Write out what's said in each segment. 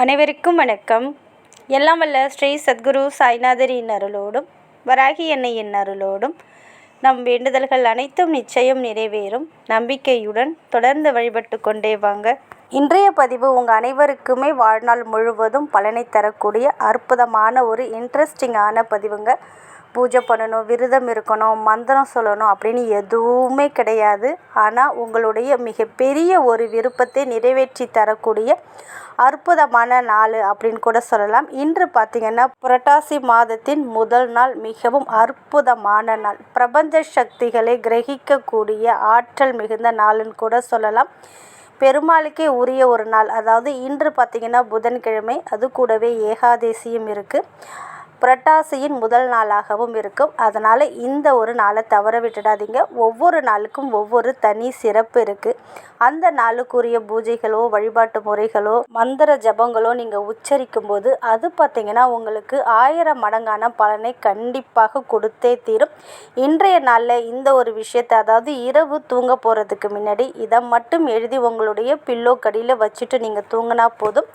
அனைவருக்கும் வணக்கம். எல்லாம் வல்ல ஸ்ரீ சத்குரு சாய்நாதரின் அருளோடும் வராகி எண்ணெயின் அருளோடும் நம் வேண்டுதல்கள் அனைத்தும் நிச்சயம் நிறைவேறும். நம்பிக்கையுடன் தொடர்ந்து வழிபட்டு கொண்டே வாங்க. இன்றைய பதிவு உங்கள் அனைவருக்குமே வாழ்நாள் முழுவதும் பலனை தரக்கூடிய அற்புதமான ஒரு இன்ட்ரெஸ்டிங்கான பதிவுங்க. பூஜை பண்ணணும் விரதம் இருக்கணும் மந்திரம் சொல்லணும் அப்படின்னு எதுவுமே கிடையாது. ஆனால் உங்களுடைய மிகப்பெரிய ஒரு விருப்பத்தை நிறைவேற்றி தரக்கூடிய அற்புதமான நாள் அப்படின்னு கூட சொல்லலாம். இன்று பார்த்திங்கன்னா புரட்டாசி மாதத்தின் முதல் நாள் மிகவும் அற்புதமான நாள். பிரபஞ்ச சக்திகளை கிரகிக்கக்கூடிய ஆற்றல் மிகுந்த நாள்னு கூட சொல்லலாம். பெருமாளுக்கே உரிய ஒரு நாள். அதாவது இன்று பார்த்திங்கன்னா புதன்கிழமை அது கூடவே ஏகாதேசியும் இருக்குது புரட்டாசியின் முதல் நாளாகவும் இருக்கும். அதனால் இந்த ஒரு நாளை தவற விட்டுடாதீங்க. ஒவ்வொரு நாளுக்கும் ஒவ்வொரு தனி சிறப்பு இருக்குது அந்த நாளுக்குரிய பூஜைகளோ வழிபாட்டு முறைகளோ மந்திர ஜபங்களோ நீங்கள் உச்சரிக்கும் போது அது பார்த்திங்கன்னா உங்களுக்கு ஆயிரம் மடங்கான பலனை கண்டிப்பாக கொடுத்தே தீரும். இன்றைய நாளில் இந்த ஒரு விஷயத்தை அதாவது இரவு தூங்க போகிறதுக்கு முன்னாடி இதை மட்டும் எழுதி உங்களுடைய பில்லோ கடியில் வச்சுட்டு நீங்கள் தூங்கினா போதும்.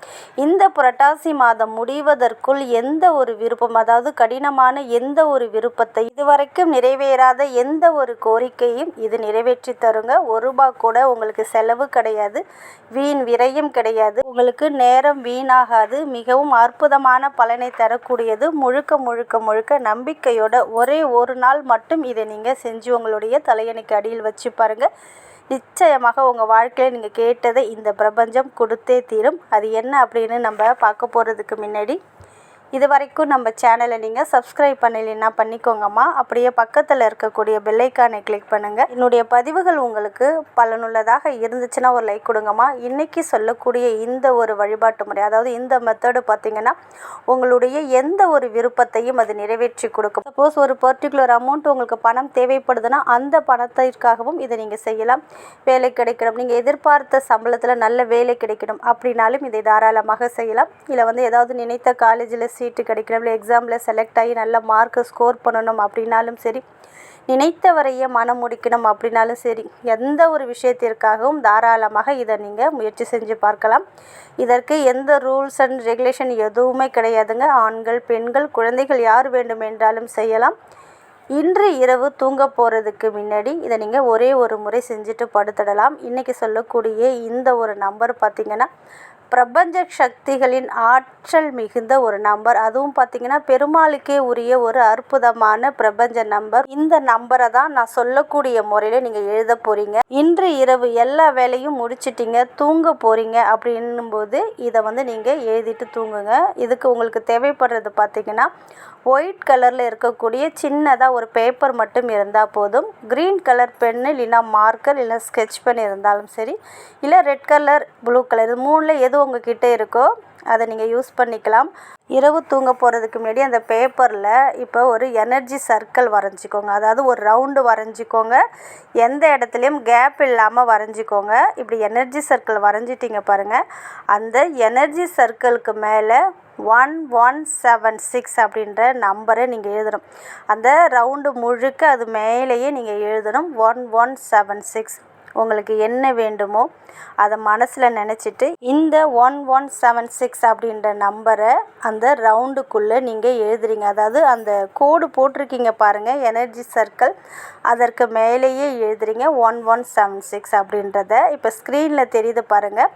இந்த புரட்டாசி மாதம் முடிவதற்குள் எந்த ஒரு விருப்பம் அதாவது கடினமான எந்த ஒரு விருப்பத்தை இதுவரைக்கும் நிறைவேறாத எந்த ஒரு கோரிக்கையும் இது நிறைவேற்றி தருங்க. ஒரு ரூபா கூட உங்களுக்கு செலவு கிடையாது. வீண் விரயம் கிடையாது. உங்களுக்கு நேரம் வீணாகாது. மிகவும் அற்புதமான பலனை தரக்கூடியது. முழுக்க முழுக்க முழுக்க நம்பிக்கையோட ஒரே ஒரு நாள் மட்டும் இதை நீங்கள் செஞ்சு உங்களுடைய தலையணைக்கு அடியில் வச்சு பாருங்கள் நிச்சயமாக உங்கள் வாழ்க்கையில் நீங்கள் கேட்டதை இந்த பிரபஞ்சம் கொடுத்தே தீரும். அது என்ன அப்படின்னு நம்ம பார்க்க போகிறதுக்கு முன்னாடி இது வரைக்கும் நம்ம சேனலை நீங்கள் சப்ஸ்கிரைப் பண்ணலைன்னா பண்ணிக்கோங்கம்மா. அப்படியே பக்கத்தில் இருக்கக்கூடிய பெல்லைக்கானை கிளிக் பண்ணுங்கள் என்னுடைய பதிவுகள் உங்களுக்கு பலனுள்ளதாக இருந்துச்சுன்னா ஒரு லைக் கொடுங்கம்மா. இன்றைக்கி சொல்லக்கூடிய இந்த ஒரு வழிபாட்டு முறை அதாவது இந்த மெத்தடு பார்த்திங்கன்னா உங்களுடைய எந்த ஒரு விருப்பத்தையும் அது நிறைவேற்றி கொடுக்கும். சப்போஸ் ஒரு பர்டிகுலர் அமௌண்ட் உங்களுக்கு பணம் தேவைப்படுதுன்னா அந்த பணத்திற்காகவும் இதை நீங்கள் செய்யலாம். வேலை கிடைக்கணும். நீங்கள் எதிர்பார்த்த சம்பளத்தில் நல்ல வேலை கிடைக்கணும். அப்படின்னாலும் இதை தாராளமாக செய்யலாம். இல்லை வந்து ஏதாவது நினைத்த காலேஜில் சீட்டு கிடைக்கணும் இல்லை எக்ஸாமில் செலக்ட் ஆகி நல்ல மார்க்கு ஸ்கோர் பண்ணணும் அப்படின்னாலும் சரி நினைத்தவரையே மனம் முடிக்கணும் அப்படின்னாலும் சரி எந்த ஒரு விஷயத்திற்காகவும் தாராளமாக இதை நீங்கள் முயற்சி செஞ்சு பார்க்கலாம். இதற்கு எந்த ரூல்ஸ் அண்ட் ரெகுலேஷன் எதுவுமே கிடையாதுங்க. ஆண்கள் பெண்கள் குழந்தைகள் யார் வேண்டும் என்றாலும் செய்யலாம். இன்று இரவு தூங்க போகிறதுக்கு முன்னாடி இதை நீங்கள் ஒரே ஒரு முறை செஞ்சுட்டு படுத்துடலாம். இன்றைக்கி சொல்லக்கூடிய இந்த ஒரு நம்பர் பார்த்திங்கன்னா பிரபஞ்ச சக்திகளின் ஆற்றல் மிகுந்த ஒரு நம்பர். அதுவும் பார்த்தீங்கன்னா பெருமாளுக்கே உரிய ஒரு அற்புதமான பிரபஞ்ச நம்பர். இந்த நம்பரை தான் நான் சொல்லக்கூடிய முறையில் நீங்கள் எழுத போகிறீங்க இன்று இரவு எல்லா வேலையும் முடிச்சிட்டிங்க தூங்க போகிறீங்க அப்படின்னும்போது இதை வந்து நீங்கள் எழுதிட்டு தூங்குங்க. இதுக்கு உங்களுக்கு தேவைப்படுறது பார்த்தீங்கன்னா ஒயிட் கலரில் இருக்கக்கூடிய சின்னதாக ஒரு பேப்பர் மட்டும் இருந்தால் போதும். க்ரீன் கலர் பென்னு இல்லைன்னா மார்க்கர் இல்லை ஸ்கெட்ச் பென் இருந்தாலும் சரி இல்லை ரெட் கலர் ப்ளூ கலர் இது மூணில் எது உங்ககிட்ட இருக்கோ அதை நீங்கள் யூஸ் பண்ணிக்கலாம். இரவு தூங்க போகிறதுக்கு முன்னாடி அந்த பேப்பரில் இப்போ ஒரு எனர்ஜி சர்க்கிள் வரைஞ்சிக்கோங்க. அதாவது ஒரு ரவுண்டு வரைஞ்சிக்கோங்க. எந்த இடத்துலையும் கேப் இல்லாமல் வரைஞ்சிக்கோங்க. இப்படி எனர்ஜி சர்க்கிள் வரைஞ்சிட்டிங்க பாருங்கள் அந்த எனர்ஜி சர்க்கிளுக்கு மேலே ஒன் ஒன் செவன் சிக்ஸ் அப்படின்ற நம்பரை நீங்கள் எழுதணும். அந்த ரவுண்டு முழுக்க அது மேலேயே நீங்கள் எழுதணும். ஒன் ஒன் செவன் சிக்ஸ் உங்களுக்கு என்ன வேண்டுமோ அதை மனசில் நினச்சிட்டு இந்த ஒன் ஒன் செவன் சிக்ஸ் அப்படின்ற நம்பரை அந்த ரவுண்டுக்குள்ளே நீங்கள் எழுதுறீங்க. அதாவது அந்த கோடு போட்டிருக்கீங்க பாருங்கள் எனர்ஜி சர்க்கிள். அதற்கு மேலேயே எழுதுறீங்க ஒன் ஒன் செவன் சிக்ஸ் அப்படின்றத. இப்போ ஸ்க்ரீனில் தெரியுது பாருங்கள்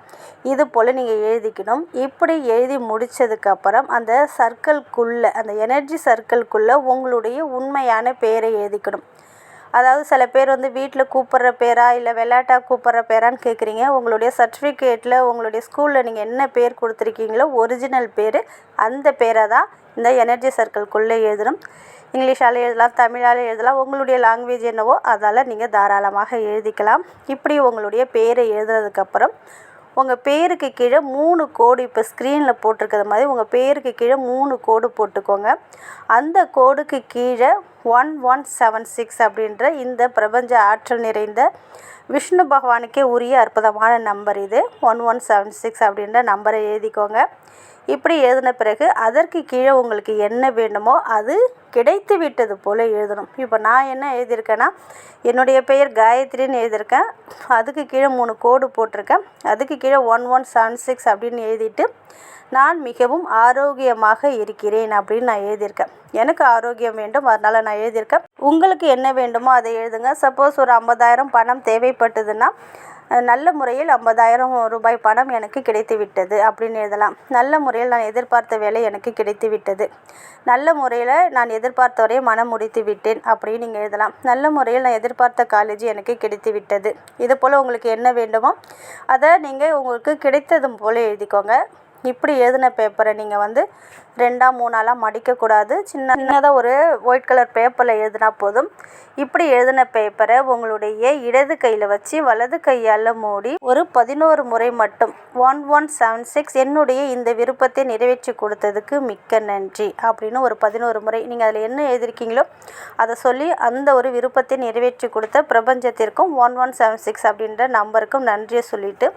இது போல் நீங்கள் எழுதிக்கணும். இப்படி எழுதி முடித்ததுக்கப்புறம் அந்த சர்க்கிள்குள்ளே அந்த எனர்ஜி சர்க்கிள்குள்ளே உங்களுடைய உண்மையான பேரை எழுதிக்கணும். அதாவது சில பேர் வந்து வீட்டில் கூப்பிட்ற பேரா இல்லை விளையாட்டாக கூப்பிட்ற பேரான்னு கேட்குறீங்க உங்களுடைய சர்டிஃபிகேட்டில் உங்களுடைய ஸ்கூலில் நீங்கள் என்ன பேர் கொடுத்துருக்கீங்களோ ஒரிஜினல் பேர் அந்த பேரை தான் இந்த எனர்ஜி சர்க்கிள்குள்ளே எழுதணும். இங்கிலீஷால் எழுதலாம் தமிழால் எழுதலாம் உங்களுடைய லாங்குவேஜ் என்னவோ அதால் நீங்கள் தாராளமாக எழுதிக்கலாம். இப்படி உங்களுடைய பேரை எழுதுனதுக்கப்புறம் உங்கள் பேருக்கு கீழே மூணு கோடு இப்போ ஸ்க்ரீனில் போட்டிருக்கிறது மாதிரி உங்கள் பேருக்கு கீழே மூணு கோடு போட்டுக்கோங்க. அந்த கோடுக்கு கீழே ஒன் ஒன் செவன் சிக்ஸ் அப்படின்ற இந்த பிரபஞ்ச ஆற்றல் நிறைந்த விஷ்ணு பகவானுக்கே உரிய அற்புதமான நம்பர் இது. ஒன் ஒன் செவன் சிக்ஸ் அப்படின்ற நம்பரை எழுதிக்கோங்க. இப்படி எழுதின பிறகு அதற்கு கீழே உங்களுக்கு என்ன வேண்டுமோ அது கிடைத்து விட்டது போல் எழுதணும். இப்போ நான் என்ன எழுதியிருக்கேன்னா என்னுடைய பெயர் காயத்ரின்னு எழுதியிருக்கேன். அதுக்கு கீழே மூணு கோடு போட்டிருக்கேன். அதுக்கு கீழே ஒன் ஒன் செவன் சிக்ஸ் அப்படின்னு எழுதிட்டு நான் மிகவும் ஆரோக்கியமாக இருக்கிறேன் அப்படின்னு நான் எழுதியிருக்கேன். எனக்கு ஆரோக்கியம் வேண்டும் அதனால் நான் எழுதியிருக்கேன். உங்களுக்கு என்ன வேண்டுமோ அதை எழுதுங்க. சப்போஸ் ஒரு ஐம்பதாயிரம் பணம் தேவைப்பட்டதுன்னா நல்ல முறையில் ஐம்பதாயிரம் ரூபாய் பணம் எனக்கு கிடைத்து விட்டது அப்படின்னு எழுதலாம். நல்ல முறையில் நான் எதிர்பார்த்த வேலை எனக்கு கிடைத்து விட்டது. நல்ல முறையில் நான் எதிர்பார்த்தவரையும் மனம் முடித்து விட்டேன் அப்படின்னு நீங்கள் எழுதலாம். நல்ல முறையில் நான் எதிர்பார்த்த காலேஜ் எனக்கு கிடைத்து விட்டது. இது போல் உங்களுக்கு என்ன வேண்டுமோ அதை நீங்கள் உங்களுக்கு கிடைத்ததும் போல் எழுதிக்கோங்க. இப்படி எழுதின பேப்பரை நீங்கள் வந்து ரெண்டாக மூணாலாம் மடிக்கக்கூடாது. சின்ன சின்னதாக ஒரு ஒயிட் கலர் பேப்பரில் எழுதினா போதும். இப்படி எழுதின பேப்பரை உங்களுடைய இடது கையில் வச்சு வலது கையால் மூடி ஒரு பதினோரு முறை மட்டும் ஒன் ஒன் செவன் சிக்ஸ் என்னுடைய இந்த விருப்பத்தை நிறைவேற்றி கொடுத்ததுக்கு மிக்க நன்றி அப்படின்னு ஒரு பதினோரு முறை நீங்கள் அதில் என்ன எழுதியிருக்கீங்களோ அதை சொல்லி அந்த ஒரு விருப்பத்தை நிறைவேற்றி கொடுத்த பிரபஞ்சத்திற்கும் ஒன் ஒன் செவன் சிக்ஸ் அப்படின்ற நம்பருக்கும் நன்றியை சொல்லிவிட்டு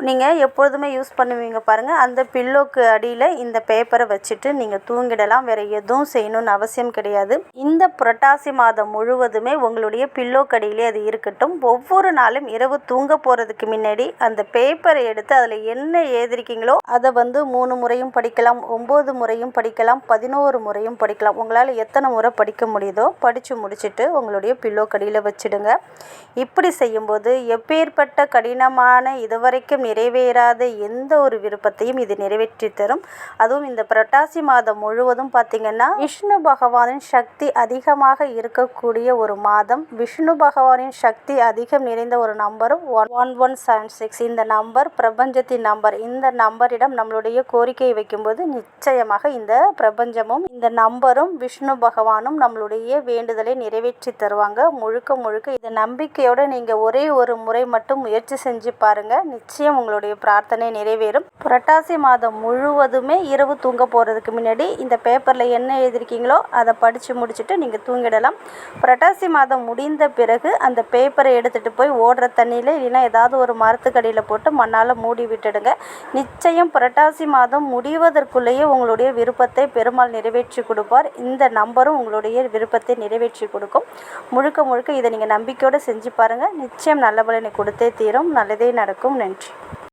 நீங்கள் எப்பொழுதுமே யூஸ் பண்ணுவீங்க பாருங்கள் அந்த பில்லோக்கு அடியில் இந்த பேப்பரை வச்சுட்டு நீங்கள் தூங்கிடலாம். வேறு எதுவும் செய்யணும்னு அவசியம் கிடையாது. இந்த புரட்டாசி மாதம் முழுவதுமே உங்களுடைய பில்லோக்கு அடியிலே அது இருக்கட்டும். ஒவ்வொரு நாளும் இரவு தூங்க போகிறதுக்கு முன்னாடி அந்த பேப்பரை எடுத்து அதில் என்ன எழுதிருக்கீங்களோ அதை வந்து மூணு முறையும் படிக்கலாம் ஒம்பது முறையும் படிக்கலாம் பதினோரு முறையும் படிக்கலாம். உங்களால் எத்தனை முறை படிக்க முடியுதோ படித்து முடிச்சுட்டு உங்களுடைய பில்லோக்கடியில் வச்சுடுங்க. இப்படி செய்யும்போது எப்பேற்பட்ட கடினமான இதுவரைக்கும் நிறைவேறாத எந்த ஒரு விருப்பத்தையும் இது இது நிறைவேற்றி தரும். அதுவும் இந்த புரட்டாசி மாதம் முழுவதும் பார்த்திங்கன்னா விஷ்ணு பகவானின் சக்தி அதிகமாக இருக்கக்கூடிய ஒரு மாதம். விஷ்ணு பகவானின் சக்தி அதிகம் நிறைந்த ஒரு நம்பரும் one one one seven six இந்த நம்பர் பிரபஞ்சத்தின் நம்பர் இந்த நம்பரிடம் நம்மளுடைய கோரிக்கையை வைக்கும்போது நிச்சயமாக இந்த பிரபஞ்சமும் இந்த நம்பரும் விஷ்ணு பகவானும் நம்மளுடைய வேண்டுதலை நிறைவேற்றி தருவாங்க. முழுக்க முழுக்க இந்த நம்பிக்கையோட நீங்கள் ஒரே ஒரு முறை மட்டும் முயற்சி செஞ்சு பாருங்க. நிச்சயம் உங்களுடைய பிரார்த்தனை நிறைவேறும். புரட்டாசி மாதம் முழுவதுமே இரவு தூங்க போகிறதுக்கு முன்னாடி இந்த பேப்பரில் என்ன எழுதியிருக்கீங்களோ அதை படித்து முடிச்சுட்டு நீங்கள் தூங்கிடலாம். புரட்டாசி மாதம் முடிந்த பிறகு அந்த பேப்பரை எடுத்துகிட்டு போய் ஓடுற தண்ணியில் இல்லைன்னா ஏதாவது ஒரு மரத்துக்கடியில் போட்டு மண்ணால் மூடி விட்டுடுங்க. நிச்சயம் புரட்டாசி மாதம் முடிவதற்குள்ளேயே உங்களுடைய விருப்பத்தை பெருமாள் நிறைவேற்றி கொடுப்பார். இந்த நம்பரும் உங்களுடைய விருப்பத்தை நிறைவேற்றி கொடுக்கும். முழுக்க முழுக்க இதை நீங்கள் நம்பிக்கையோடு செஞ்சு பாருங்கள் நிச்சயம் நல்ல பலனை கொடுத்தே தீரும். நல்லதே நடக்கும். நன்றி.